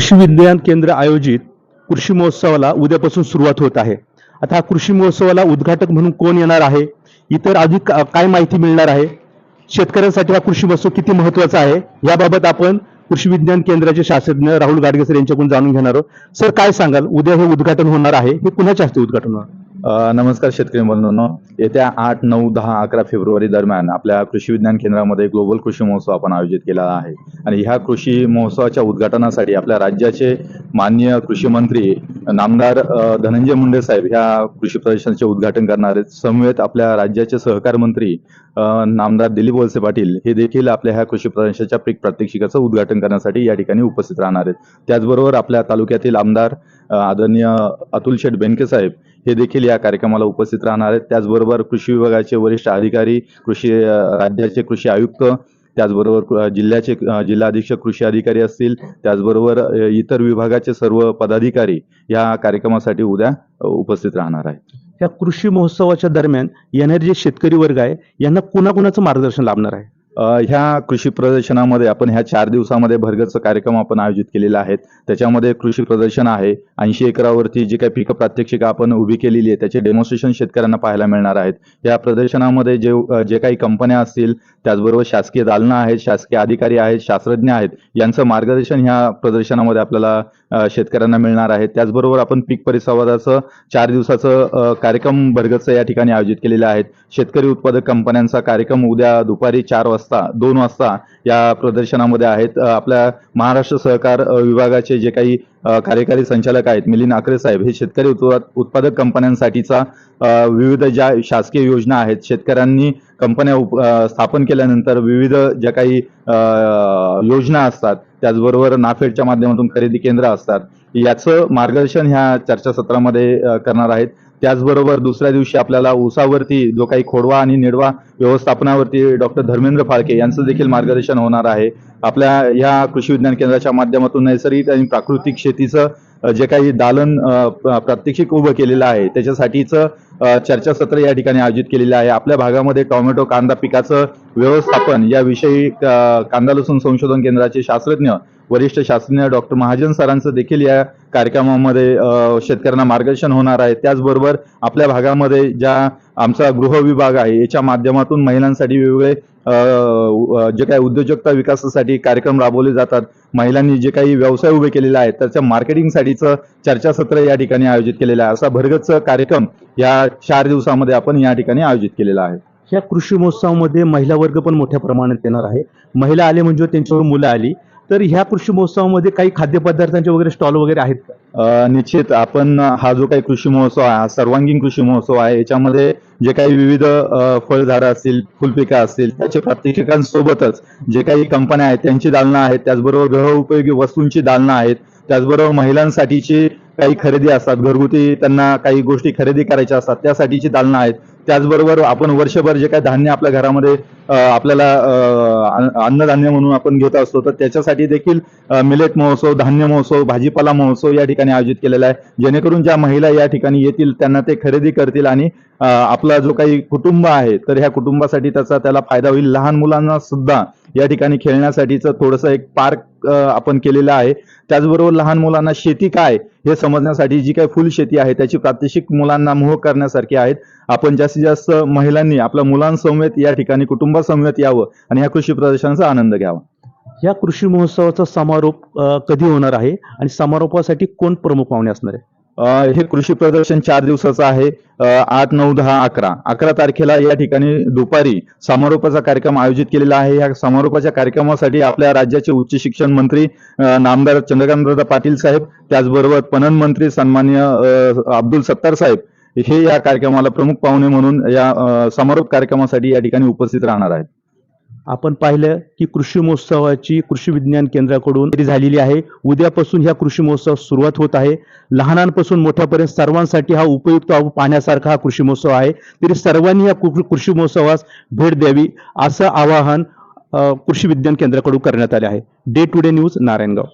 कृषी विज्ञान केंद्र आयोजित कृषी महोत्सवाला उद्यापासून सुरुवात होत आहे. आता हा कृषी महोत्सवाला उद्घाटक म्हणून कोण येणार आहे? इतर अधिक काय माहिती मिळणार आहे? शेतकऱ्यांसाठी हा कृषी महोत्सव किती महत्त्वाचा आहे? याबाबत आपण कृषी विज्ञान केंद्राचे शास्त्रज्ञ राहुल गाडगे सर यांच्याकडून जाणून घेणार आहोत. सर काय सांगाल? उद्या हे उद्घाटन होणार आहे. हे कुणाच्या हस्ते उद्घाटन होणार? नमस्कार शेतकरी बंधूंनो. येत्या आठ नऊ दहा अकरा फेब्रुवारी दरम्यान आपल्या कृषी विज्ञान केंद्रामध्ये ग्लोबल कृषी महोत्सव आपण आयोजित केला आहे. आणि ह्या कृषी महोत्सवाच्या उद्घाटनासाठी आपल्या राज्याचे माननीय कृषी मंत्री नामदार धनंजय मुंडे साहेब ह्या कृषी प्रदर्शनाचे उद्घाटन करणार आहेत. समवेत आपल्या राज्याचे सहकार मंत्री नामदार दिलीप वळसे पाटील हे देखील आपल्या ह्या कृषी प्रदर्शनाच्या पीक प्रात्यक्षिकाचं उद्घाटन करण्यासाठी या ठिकाणी उपस्थित राहणार आहेत. त्याचबरोबर आपल्या तालुक्यातील आमदार आदरणीय अतुल शेठ बेनके साहेब हे देखील या कार्यक्रमाला उपस्थित राहणार आहेत. त्याचबरोबर कृषी विभागाचे वरिष्ठ अधिकारी कृषी राज्याचे कृषी आयुक्त त्याचबरोबर जिल्ह्याचे जिल्हाधीक्षक जिल्हा अधीक्षक कृषी अधिकारी असतील. त्याचबरोबर इतर विभागाचे सर्व पदाधिकारी या कार्यक्रमासाठी उद्या उपस्थित राहणार आहेत. या कृषी महोत्सवाच्या दरम्यान येणारे जे शेतकरी वर्ग आहे यांना कुणाकुणाचं मार्गदर्शन लाभणार आहे? ह्या कृषी प्रदर्शनामध्ये आपण ह्या चार दिवसामध्ये भरगतचं कार्यक्रम आपण आयोजित केलेला आहेत. त्याच्यामध्ये कृषी प्रदर्शन आहे. ऐंशी एकरावरती जी काही पिकं प्रात्यक्षिक आपण उभी केलेली आहे त्याचे डेमॉन्स्ट्रेशन शेतकऱ्यांना पाहायला मिळणार आहेत. या प्रदर्शनामध्ये जे जे काही कंपन्या असतील त्याचबरोबर शासकीय दालनं आहेत शासकीय अधिकारी आहेत शास्त्रज्ञ आहेत यांचं मार्गदर्शन ह्या प्रदर्शनामध्ये आपल्याला शेतकऱ्यांना मिळणार आहे. त्याचबरोबर आपण पीक परिसंवादाचं चार दिवसाचं कार्यक्रम भरगतचं या ठिकाणी आयोजित केलेले आहेत शेतकरी उत्पादक कंपन्यांचा कार्यक्रम उद्या दुपारी चार वाजता दोन वाजता या प्रदर्शनामध्ये आहेत. आपल्या महाराष्ट्र सहकार विभागाचे जे काही कार्यकारी संचालक आहेत मिलिंद आकरे साहेब हे शेतकरी उत्पादक कंपन्यांसाठीचा विविध ज्या शासकीय योजना आहेत शेतकऱ्यांनी कंपन्या उप- स्थापन केल्यानंतर विविध ज्या काही योजना असतात त्याचबरोबर नाफेडच्या माध्यमातून खरेदी केंद्र असतात. याचं मार्गदर्शन ह्या चर्चासत्रामध्ये करणार आहेत. त्याचबरोबर दुसऱ्या दिवशी आपल्याला ऊसावरती जो काही खोडवा आणि निडवा व्यवस्थापनावरती डॉक्टर धर्मेंद्र फाळके यांचं देखील मार्गदर्शन होणार आहे. आपल्या या कृषी विज्ञान केंद्राच्या माध्यमातून नैसर्गिक आणि प्राकृतिक शेतीचं जे काही दालन प्रात्यक्षिक उभं केलेलं आहे त्याच्यासाठीचं चर्चासत्र या ठिकाणी आयोजित केलेलं आहे. आपल्या भागामध्ये टोमॅटो कांदा पिकाचं व्यवस्थापन याविषयी कांदा लसूण संशोधन केंद्राचे शास्त्रज्ञ वरिष्ठ शास्त्रज्ञ डॉक्टर महाजन सरांचं देखील या कार्यक्रमामध्ये शेतकऱ्यांना मार्गदर्शन होणार आहे. त्याचबरोबर आपल्या भागामध्ये ज्या आमचा गृह विभाग आहे याच्या माध्यमातून महिलांसाठी वेगवेगळे जे काही उद्योजकता विकासासाठी कार्यक्रम राबवले जातात. महिलांनी जे काही व्यवसाय उभे केलेले आहेत त्याच्या मार्केटिंगसाठीचं चर्चासत्र या ठिकाणी आयोजित केलेलं आहे. असा भरगतचा कार्यक्रम या चार दिवसामध्ये आपण या ठिकाणी आयोजित केलेला आहे. या कृषी महोत्सवामध्ये महिला वर्ग पण मोठ्या प्रमाणात येणार आहे. महिला आले म्हणजे त्यांच्यावर मुलं आली. तर ह्या कृषी महोत्सवामध्ये काही खाद्यपदार्थांचे वगैरे स्टॉल वगैरे आहेत का? निश्चित. आपण हा जो काही कृषी महोत्सव आहे हा सर्वांगीण कृषी महोत्सव आहे याच्यामध्ये जे काही विविध फळझाडं असतील फुलपिकं असतील त्याच्या प्रात्यक्षिकांसोबतच जे काही कंपन्या आहेत त्यांची दालनं आहेत त्याचबरोबर गृहउपयोगी वस्तूंची दालनं आहेत त्याचबरोबर महिलांसाठीची काही खरेदी असतात घरगुती त्यांना काही गोष्टी खरेदी करायच्या असतात त्यासाठीची दालनं आहेत. त्याचबरोबर आपण वर्षभर जे काही धान्य आपल्या घरामध्ये आपल्याला अन्नधान्य म्हणून आपण घेत असतो तर त्याच्यासाठी देखील मिलेट महोत्सव धान्य महोत्सव भाजीपाला महोत्सव या ठिकाणी आयोजित केलेला आहे. जेणेकरून ज्या महिला या ठिकाणी येतील त्यांना ते खरेदी करतील आणि आपला जो काही कुटुंब आहे तर ह्या कुटुंबासाठी त्याचा त्याला फायदा होईल. लहान मुलांना सुद्धा या ठिकाणी खेळण्यासाठीचं थोडंसं एक पार्क आपण केलेलं आहे. त्याचबरोबर लहान मुलांना शेती काय हे समजण्यासाठी जी काही फुल शेती आहे त्याची प्रात्यक्षिक मुलांना मोह करण्यासारखी आहेत. आपण जास्तीत जास्त महिलांनी आपल्या मुलांसमवेत या ठिकाणी कुटुंबासमवेत यावं आणि या कृषी प्रदर्शनाचा आनंद घ्यावा. या कृषी महोत्सवाचा समारोप कधी होणार आहे आणि समारोपासाठी कोण प्रमुख पाहुणे असणार आहे? हे कृषी प्रदर्शन चार दिवसाचं आहे. आठ नऊ दहा अकरा. अकरा तारखेला या ठिकाणी दुपारी समारोपाचा कार्यक्रम आयोजित केलेला आहे. या समारोपाच्या कार्यक्रमासाठी आपल्या राज्याचे उच्च शिक्षण मंत्री नामदार चंद्रकांतदादा पाटील साहेब त्याचबरोबर पणन मंत्री सन्मान्य अब्दुल सत्तार साहेब हे या कार्यक्रमाला प्रमुख पाहुणे म्हणून या समारोप कार्यक्रमासाठी या ठिकाणी उपस्थित राहणार आहेत. आपण पाहिलं की कृषी महोत्सवाची कृषी विज्ञान केंद्राकडून झालेली आहे. उद्यापासून ह्या कृषी महोत्सव सुरुवात होत आहे. लहानांपासून मोठ्यापर्यंत सर्वांसाठी हा उपयुक्त पाहण्यासारखा हा कृषी महोत्सव आहे. तरी सर्वांनी या कृषी महोत्सवास भेट द्यावी असं आवाहन कृषी विज्ञान केंद्राकडून करण्यात आले आहे. Day to day news Narayangaon.